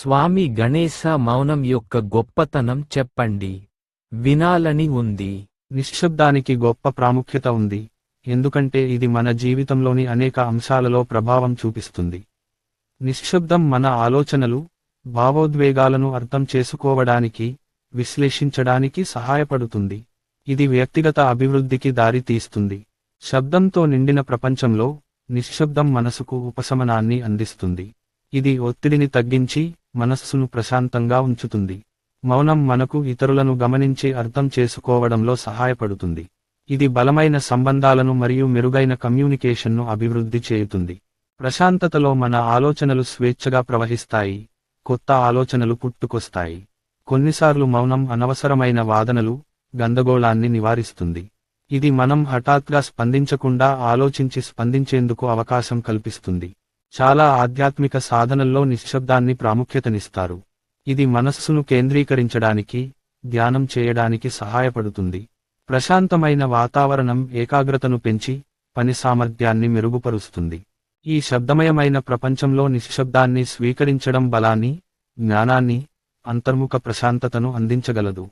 స్వామి గణేశ మౌనం యొక్క గొప్పతనం చెప్పండి. వినాలని ఉంది. నిశ్శబ్దానికి గొప్ప ప్రాముఖ్యత ఉంది. ఎందుకంటే ఇది మన జీవితంలోని అనేక అంశాలలో ప్రభావం చూపిస్తుంది. నిశ్శబ్దం మన ఆలోచనలు భావోద్వేగాలను అర్థం చేసుకోవడానికి విశ్లేషించడానికి సహాయపడుతుంది. ఇది వ్యక్తిగత అభివృద్ధికి దారి తీస్తుంది. శబ్దంతో నిండిన ప్రపంచంలో నిశ్శబ్దం మనసుకు ఉపశమనాన్ని అందిస్తుంది. ఇది ఒత్తిడిని తగ్గించి మనస్సును ప్రశాంతంగా ఉంచుతుంది. మౌనం మనకు ఇతరులను గమనించి అర్థం చేసుకోవడంలో సహాయపడుతుంది. ఇది బలమైన సంబంధాలను మరియు మెరుగైన కమ్యూనికేషన్ను అభివృద్ధి చేయుతుంది. ప్రశాంతతలో మన ఆలోచనలు స్వేచ్ఛగా ప్రవహిస్తాయి. కొత్త ఆలోచనలు పుట్టుకొస్తాయి. కొన్నిసార్లు మౌనం అనవసరమైన వాదనలు గందగోళాన్ని నివారిస్తుంది. ఇది మనం హఠాత్గా స్పందించకుండా ఆలోచించి స్పందించేందుకు అవకాశం కల్పిస్తుంది. చాలా ఆధ్యాత్మిక సాధనల్లో నిశ్శబ్దాన్ని ప్రాముఖ్యతనిస్తారు. ఇది మనస్సును కేంద్రీకరించడానికి ధ్యానం చేయడానికి సహాయపడుతుంది. ప్రశాంతమైన వాతావరణం ఏకాగ్రతను పెంచి పని సామర్థ్యాన్ని మెరుగుపరుస్తుంది. ఈ శబ్దమయమైన ప్రపంచంలో నిశ్శబ్దాన్ని స్వీకరించడం బలాన్ని జ్ఞానాన్ని అంతర్ముఖ ప్రశాంతతను అందించగలదు.